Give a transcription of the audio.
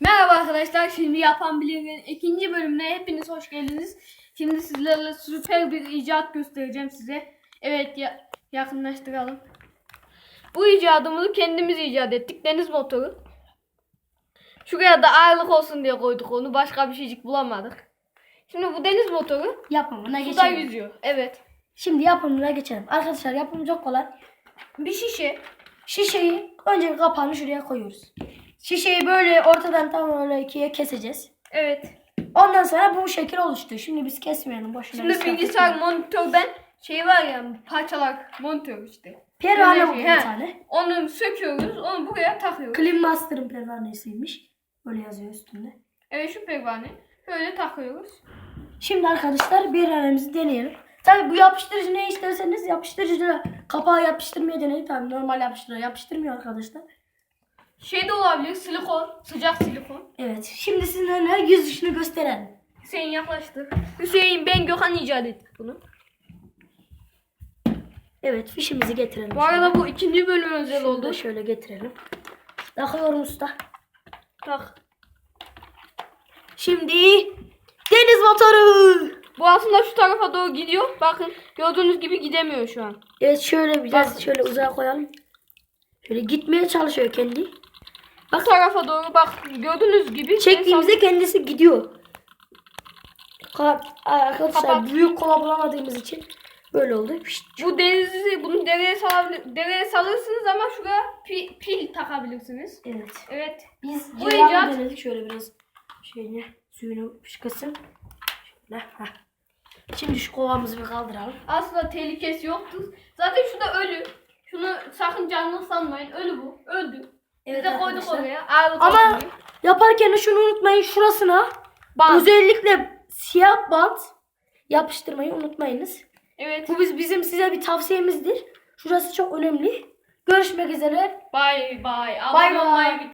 Merhaba arkadaşlar, şimdi Yapan Bilir'in ikinci bölümüne hepiniz hoş geldiniz. Şimdi sizlerle süper bir icat göstereceğim size. Evet, ya- yakınlaştıralım. Bu icadımızı kendimiz icat ettik, deniz motoru. Şuraya da ağırlık olsun diye koyduk onu, başka bir şeycik bulamadık. Şimdi bu deniz motoru Yapımına suda geçelim. yüzüyor. Evet. Şimdi yapımına geçelim. Arkadaşlar yapımı çok kolay. Bir şişe, Şişeyi önce kapağını şuraya koyuyoruz. Şişeyi böyle ortadan tam öyle ikiye keseceğiz. evet. Ondan sonra bu şekil oluştu. Şimdi biz kesmeyelim boşuna. Şimdi bilgisayar monitörden şey var ya, parçalar monitör işte. Pervane bu bir şey, he. tane. Onu söküyoruz, onu buraya takıyoruz. Clean Master'ın pervanesiymiş. Böyle yazıyor üstünde. Evet şu pervane. Böyle takıyoruz. Şimdi arkadaşlar bir tanemizi deneyelim. Tabi bu yapıştırıcı ne isterseniz yapıştırıcı kapağı yapıştırmaya deneyin. Tabi normal yapıştırıcı yapıştırmıyor arkadaşlar. Şey de olabilir silikon. Sıcak silikon. Evet. Şimdi sizinle yüz dışını gösterelim. Hüseyin yaklaştır. Hüseyin ben Gökhan icat ettik bunu. Evet fişimizi getirelim. Bu arada bu ikinci bölüm özel Şunu oldu. şöyle getirelim. Takıyorum usta. Bak. Şimdi deniz motoru. Bu aslında şu tarafa doğru gidiyor. Bakın gördüğünüz gibi gidemiyor şu an. Evet şöyle biraz Bak. şöyle uzağa koyalım. Şöyle gitmeye çalışıyor kendi. Bu tarafa doğru bak gördüğünüz gibi. Çektiğimizde kendisi gidiyor. Ka- Arkadaşlar Kapat. büyük kola bulamadığımız için böyle oldu. Pişt. bu denizi bunu dereye salabilir, dereye salırsınız ama şuraya pi- pil takabilirsiniz. Evet. Evet. Biz Bu bu icat- denedik şöyle biraz şeyini suyunu fışkasın. Şöyle. heh. Şimdi şu kovamızı bir kaldıralım. Aslında tehlikesi yoktur. Zaten şu da ölü. Şunu sakın canlı sanmayın. Ölü bu. Öldü. Evet de koyduk arkadaşlar. oraya. Ağırlık Ama olsun diye. yaparken de şunu unutmayın şurasına Bant. özellikle siyah bant yapıştırmayı unutmayınız. Evet. Bu biz, bizim size bir tavsiyemizdir. Şurası çok önemli. Görüşmek üzere. Bay bay. Bay Abone olmayı bay.